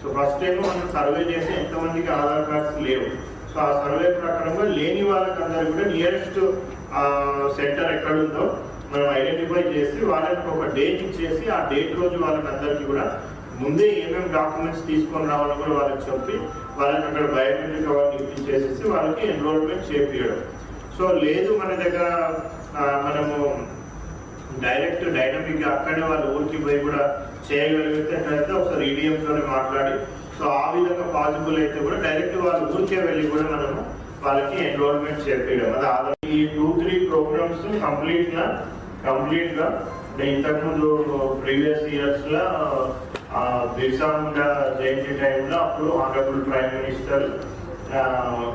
So first ఏమో మనం survey చేసి ఎంతమందికి ఆధార్ కార్డ్స్ లేవు. సో ఆ సర్వే ప్రకారంగా లేని వాళ్ళకందరూ కూడా నియరెస్ట్ సెంటర్ ఎక్కడ ఉందో మనం ఐడెంటిఫై చేసి వాళ్ళకి ఒక డేట్ ఇచ్చేసి ఆ డేట్ రోజు వాళ్ళకి కూడా ముందే ఏమేమి డాక్యుమెంట్స్ తీసుకొని రావాలని కూడా వాళ్ళకి చెప్పి వాళ్ళకి అక్కడ బయోమెట్రిక్ అవన్నీ ఇప్పించేసేసి వాళ్ళకి ఎన్రోల్మెంట్ చేపించడం సో లేదు మన దగ్గర మనము డైరెక్ట్ డైనమిక్గా అక్కడే వాళ్ళ ఊరికి పోయి కూడా చేయగలిగితే ఒకసారి ఈడిఎంతోనే తోనే మాట్లాడి. సో ఆ విధంగా పాసిబుల్ అయితే కూడా డైరెక్ట్ వాళ్ళ ఊరికే వెళ్ళి కూడా మనము వాళ్ళకి ఎన్రోల్మెంట్ చేపించడం అది ఆధార్ ఈ టూ త్రీ ప్రోగ్రామ్స్ కంప్లీట్గా కంప్లీట్గా అంటే ఇంతకుముందు ప్రీవియస్ ఇయర్స్లో ఆ, బిర్సా ముండా జయంతి టైంలో అప్పుడు ఆనరబుల్ ప్రైమ్ మినిస్టర్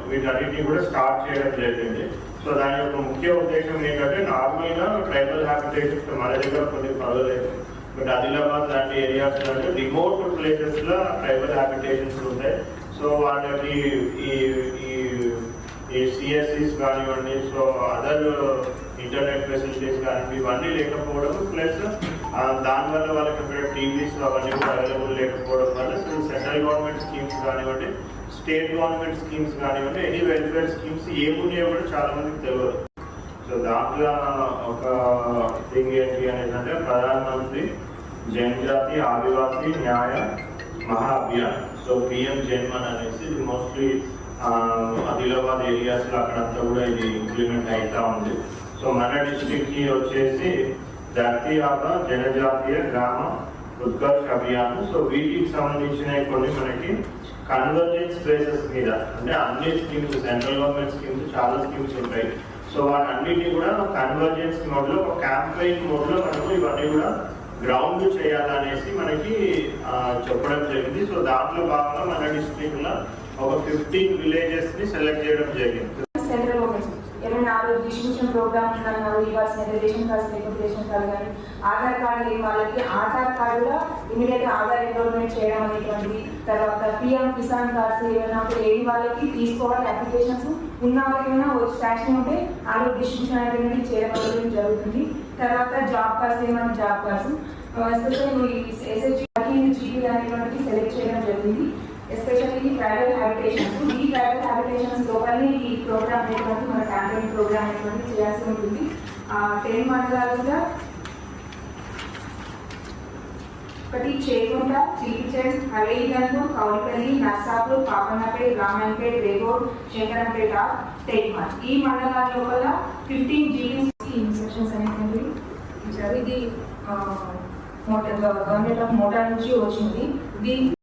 వీటన్నిటిని కూడా స్టార్ట్ చేయడం జరిగింది. సో దాని యొక్క ముఖ్య ఉద్దేశం ఏంటంటే నార్మల్గా ట్రైబల్ హ్యాబిటేషన్స్ మన దగ్గర కొన్ని పర్వాలేదు బట్ ఆదిలాబాద్ లాంటి ఏరియాస్ లాంటి రిమోట్ ప్లేసెస్లో ట్రైబల్ హ్యాబిటేషన్స్ ఉంటాయి. సో వాళ్ళకి ఈ ఈ సిఎస్సిస్ కానివ్వండి సో అదర్ ఇంటర్నెట్ ఫెసిలిటీస్ కానివ్వండి ఇవన్నీ లేకపోవడం ప్లస్ దానివల్ల వాళ్ళకి టీవీస్ అవన్నీ కూడా అవైలబుల్ లేకపోవడం వల్ల సెంట్రల్ గవర్నమెంట్ స్కీమ్స్ కానివ్వండి స్టేట్ గవర్నమెంట్ స్కీమ్స్ కానివ్వండి ఎనీ వెల్ఫేర్ స్కీమ్స్ ఏమున్నాయో కూడా చాలా మందికి తెలియదు సో దాంట్లో ఒక థింగ్ ఏంటి అనేది అంటే ప్రధానమంత్రి జనజాతి ఆదివాసీ న్యాయ మహాభియాన్. సో పిఎం జన్మన్ అనేసి ఇది మోస్ట్లీ ఆదిలాబాద్ ఏరియాస్లో అక్కడంతా కూడా ఇది ఇంప్లిమెంట్ అవుతూ ఉంది. సో మన డిస్ట్రిక్ట్కి వచ్చేసి జాతీయ జనజాతీయ గ్రామ ఉత్కర్ష్ అభియాన్. సో వీటికి సంబంధించిన కొన్ని మనకి కన్వర్జెన్స్ ప్లేసెస్ మీద అంటే అన్ని స్కీమ్స్ సెంట్రల్ గవర్నమెంట్ స్కీమ్స్ చాలా స్కీమ్స్ ఉంటాయి. సో వాటన్నిటిని కూడా కన్వర్జెన్స్ మోడ్లో ఒక క్యాంపెయిన్ మోడ్లో మనము ఇవన్నీ కూడా గ్రౌండ్ చేయాలనేసి మనకి చెప్పడం జరిగింది. సో దాంట్లో భాగంగా మన డిస్ట్రిక్ట్లో ఒక ఫిఫ్టీన్ విలేజెస్ని సెలెక్ట్ చేయడం జరిగింది. ఎడ్యుకేషన్ ప్రోగ్రామ్ ఇవ్వాల్సిన రేషన్ కార్డ్స్ లేకపోతే రేషన్ కార్డు కానీ ఆధార్ కార్డు లేని వాళ్ళకి ఆధార్ కార్డులో ఇమీడియట్ ఆధార్ ఎన్రోల్మెంట్ చేయడం అనేటువంటిది. తర్వాత పిఎం కిసాన్ కార్డ్స్ ఏమైనా కూడా లేని వాళ్ళకి తీసుకోవాలి అప్లికేషన్స్ ఉన్న వాళ్ళకి ఏమైనా వచ్చి శాంక్షన్ ఉంటే ఆరోగ్య డిస్ట్రిబ్యూషన్ అనేది చేయడం అనేది జరుగుతుంది. తర్వాత జాబ్ కార్డ్స్ ఏమైనా job cards. Especially S H G G B అనేటువంటిది సెలెక్ట్ చేయడం జరిగింది ఈ ట్రైబల్ హ్యాబిటేషన్స్ ఈ ట్రైబల్ హ్యాబిటేషన్స్ లోపలనే ఈ ప్రోగ్రామ్ అనేటువంటి మన క్యాంపెయిన్ ప్రోగ్రామ్ అనేటువంటి చేయాల్సి ఉంటుంది. టెన్ మండలాలుగా ఒకటి చేకుంట చిలిపిచెడ్ హవేలిగంజ్ కౌలిపల్లి నర్సాపూర్ పాపన్నపేట్ రామన్పేట్ రేగోడ్ శంకరంపేట టేక్మార్ ఈ మండలాల లోపల ఫిఫ్టీన్ జీబీ ఇన్స్ట్రక్షన్స్ అనేటువంటివి ఇచ్చారు. ఇది మోటార్ గవర్నమెంట్ ఆఫ్ మోటార్ నుంచి వచ్చింది. దీని